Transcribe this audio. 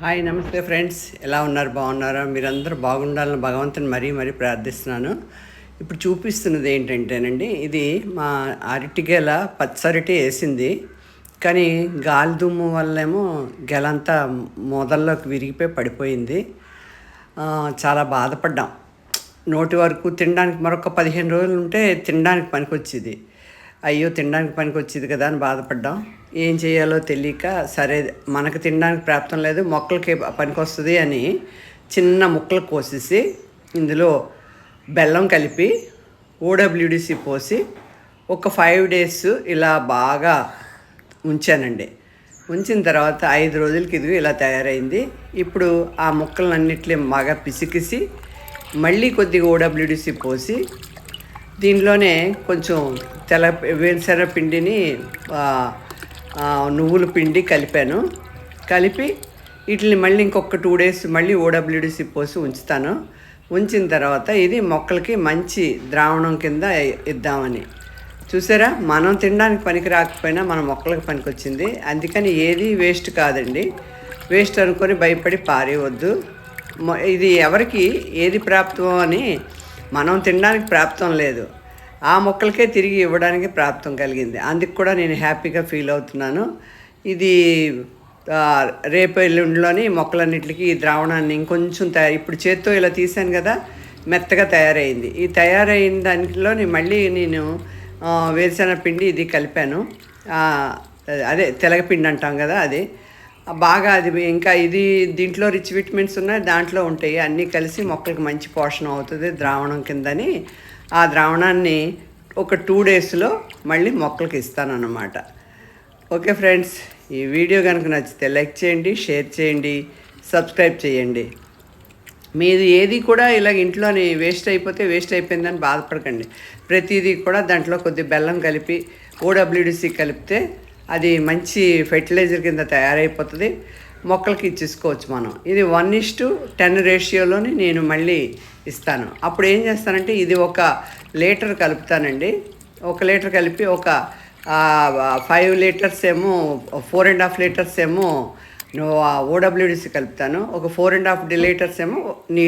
Hi నమస్తే friends. ఎలా ఉన్నారు? బాగున్నారా? మీరందరూ బాగుండాలని భగవంతుని మరీ మరీ ప్రార్థిస్తున్నాను. ఇప్పుడు చూపిస్తున్నది ఏంటంటేనండి ఇది మా అరటిగెల పచ్చరటి వేసింది. కానీ గాలి దుమ్ము వల్లేమో గెలంతా మొదల్లోకి విరిగిపోయి పడిపోయింది. చాలా బాధపడ్డాం. నోటి వరకు తినడానికి మరొక పదిహేను రోజులు ఉంటే తినడానికి పనికొచ్చేది. అయ్యో తినడానికి పనికి వచ్చేది కదా అని బాధపడ్డాం. ఏం చేయాలో తెలియక సరే మనకు తినడానికి ప్రాప్తం లేదు మొక్కలకి పనికి వస్తుంది అని చిన్న ముక్కలు కోసేసి ఇందులో బెల్లం కలిపి ఓడబ్ల్యూడిసి పోసి ఒక ఫైవ్ డేస్ ఇలా బాగా ఉంచానండి. ఉంచిన తర్వాత ఐదు రోజులకి ఇది ఇలా తయారైంది. ఇప్పుడు ఆ ముక్కలన్నింటినీ బాగా పిసికిసి మళ్ళీ కొద్దిగా ఓడబ్ల్యూడిసి పోసి దీనిలోనే కొంచెం తెల్ల వేరుశెనగ పిండిని నువ్వుల పిండి కలిపాను. కలిపి వీటిని మళ్ళీ ఇంకొక టూ డేస్ మళ్ళీ ఓడబ్ల్యూడిసి పోసి ఉంచుతాను. ఉంచిన తర్వాత ఇది మొక్కలకి మంచి ద్రావణం కింద ఇద్దామని. చూసారా? మనం తినడానికి పనికి రాకపోయినా మన మొక్కలకు పనికి వచ్చింది అందుకని ఏది వేస్ట్ కాదండి. వేస్ట్ అనుకొని భయపడి పారేయవద్దు ఇది ఎవరికి ఏది ప్రాప్తం అని మనం తినడానికి ప్రాప్తం లేదు. ఆ మొక్కలకే తిరిగి ఇవ్వడానికి ప్రాప్తం కలిగింది. అందుకు కూడా నేను హ్యాపీగా ఫీల్ అవుతున్నాను. ఇది రేపు ఎల్లుండిలోని మొక్కలన్నింటికి ఈ ద్రావణాన్ని ఇంకొంచెం తయారు ఇప్పుడు చేత్తో ఇలా తీసాను కదా మెత్తగా తయారైంది. ఈ తయారైన దాంట్లోని మళ్ళీ నేను వేరుశనగ వేరుశెనగ పిండి ఇది కలిపాను. అదే తెలగపిండి అంటాం కదా అది. బాగా అది ఇంకా ఇది దీంట్లో రిచ్ విటమిన్స్ ఉన్నాయి దాంట్లో ఉంటాయి. అన్నీ కలిసి మొక్కలకు మంచి పోషణ అవుతుంది ద్రావణం కిందని. ఆ ద్రావణాన్ని ఒక టూ డేస్లో మళ్ళీ మొక్కలకి ఇస్తానన్నమాట. ఓకే ఫ్రెండ్స్ ఈ వీడియో కనుక నచ్చితే లైక్ చేయండి షేర్ చేయండి సబ్స్క్రైబ్ చేయండి. మీది ఏది కూడా ఇలా ఇంట్లోని వేస్ట్ అయిపోతే వేస్ట్ అయిపోయిందని బాధపడకండి. ప్రతిదీ కూడా దాంట్లో కొద్ది బెల్లం కలిపి ఓడబ్ల్యూడిసి కలిపితే అది మంచి ఫెర్టిలైజర్ కింద తయారైపోతుంది. మొక్కలకి ఇచ్చేసుకోవచ్చు మనం. ఇది వన్ ఇస్ టు టెన్ రేషియోలోని నేను మళ్ళీ ఇస్తాను. అప్పుడు ఏం చేస్తానంటే ఇది ఒక లీటర్ కలుపుతానండి. ఒక లీటర్ కలిపి ఒక ఫైవ్ లీటర్స్ ఏమో ఫోర్ అండ్ హాఫ్ లీటర్స్ ఏమో ఓడబ్ల్యూడిసి కలుపుతాను. ఒక ఫోర్ అండ్ హాఫ్ లీటర్స్ ఏమో నీ